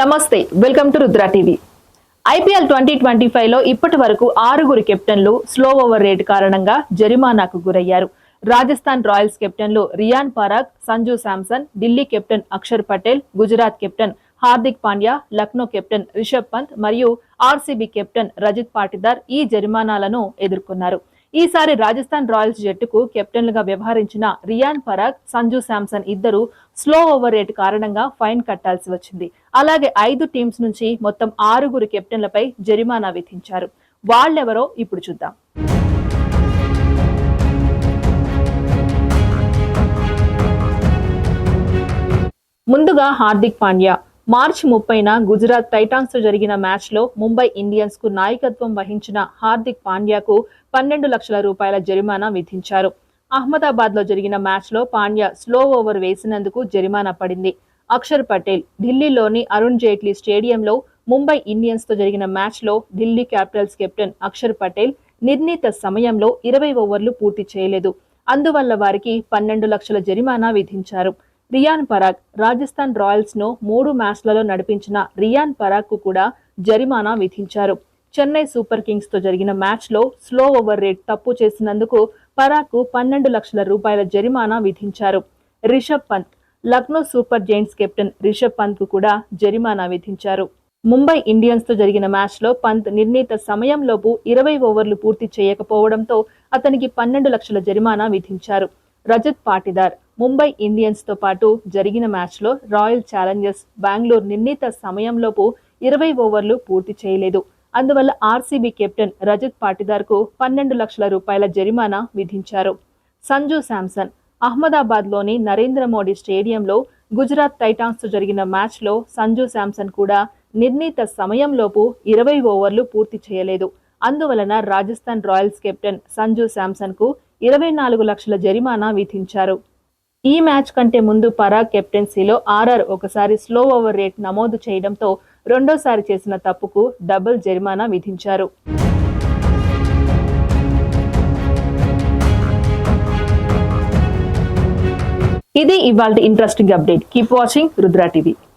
నమస్తే welcome to Rudra TV. IPL twenty twenty ఫైవ్లో ఇప్పటి వరకు ఆరుగురు కెప్టెన్లు స్లో ఓవర్ రేట్ కారణంగా జరిమానాకు గురయ్యారు. Rajasthan Royals కెప్టెన్లు Riyan Parag Sanju Samson Delhi captain Axar Patel Gujarat captain Hardik Pandya Lucknow captain Rishabh Pant మరియు ఆర్సీబీ కెప్టెన్ రజిత్ పాటిదార్ ఈ జరిమానాలను ఎదుర్కొన్నారు. ఈసారి రాజస్థాన్ రాయల్స్ జట్టుకు కెప్టెన్లుగా వ్యవహరించిన రియాన్ పరాగ్ సంజు శాంసన్ ఇద్దరు స్లో ఓవర్ రేట్ కారణంగా ఫైన్ కట్టాల్సి వచ్చింది. అలాగే ఐదు టీమ్స్ నుంచి మొత్తం ఆరుగురు కెప్టెన్లపై జరిమానా విధించారు. వాళ్ళెవరో ఇప్పుడు చూద్దాం. ముందుగా హార్దిక్ పాండ్యా. మార్చి ముప్పైన గుజరాత్ టైటాన్స్తో జరిగిన మ్యాచ్లో ముంబై ఇండియన్స్కు నాయకత్వం వహించిన హార్దిక్ పాండ్యాకు పన్నెండు లక్షల రూపాయల జరిమానా విధించారు. అహ్మదాబాద్లో జరిగిన మ్యాచ్లో పాండ్యా స్లో ఓవర్ వేసినందుకు జరిమానా పడింది. అక్షర్ పటేల్ ఢిల్లీలోని అరుణ్ జైట్లీ స్టేడియంలో ముంబై ఇండియన్స్తో జరిగిన మ్యాచ్లో ఢిల్లీ క్యాపిటల్స్ కెప్టెన్ అక్షర్ పటేల్ నిర్ణీత సమయంలో ఇరవై ఓవర్లు పూర్తి చేయలేదు. అందువల్ల వారికి పన్నెండు లక్షల జరిమానా విధించారు. రియాన్ పరాగ్ రాజస్థాన్ రాయల్స్ను మూడు మ్యాచ్లలో నడిపించిన రియాన్ పరాగ్కు కూడా జరిమానా విధించారు. చెన్నై సూపర్ కింగ్స్తో జరిగిన మ్యాచ్లో స్లో ఓవర్ రేట్ తప్పు చేసినందుకు పరాగ్కు పన్నెండు లక్షల రూపాయల జరిమానా విధించారు. Rishabh Pant Lucknow super giants captain Rishabh పంత్కు కూడా జరిమానా విధించారు. ముంబై ఇండియన్స్తో జరిగిన మ్యాచ్లో పంత్ నిర్ణీత సమయంలోపు ఇరవై ఓవర్లు పూర్తి చేయకపోవడంతో అతనికి పన్నెండు లక్షల జరిమానా విధించారు. రజత్ పాటిదార్ ముంబై ఇండియన్స్తో పాటు జరిగిన మ్యాచ్లో రాయల్ ఛాలెంజర్స్ బెంగళూరు నిర్ణీత సమయంలోపు ఇరవై ఓవర్లు పూర్తి చేయలేదు. అందువల్ల ఆర్సీబీ కెప్టెన్ రజత్ పాటిదార్కు పన్నెండు లక్షల రూపాయల జరిమానా విధించారు. సంజు శాంసన్ అహ్మదాబాద్లోని నరేంద్ర మోడీ స్టేడియంలో గుజరాత్ టైటాన్స్తో జరిగిన మ్యాచ్లో సంజు శాంసన్ కూడా నిర్ణీత సమయంలోపు ఇరవై ఓవర్లు పూర్తి చేయలేదు. అందువలన రాజస్థాన్ రాయల్స్ కెప్టెన్ సంజు శాంసన్కు ఇరవై నాలుగు లక్షల జరిమానా విధించారు. ఈ మ్యాచ్ కంటే ముందు పరాగ్ కెప్టెన్సీలో ఆర్ఆర్ ఒకసారి స్లో ఓవర్ రేట్ నమోదు చేయడంతో రెండోసారి చేసిన తప్పుకు డబుల్ జరిమానా విధించారు. ఇది ఇవాళ interesting update. Keep watching Rudra TV.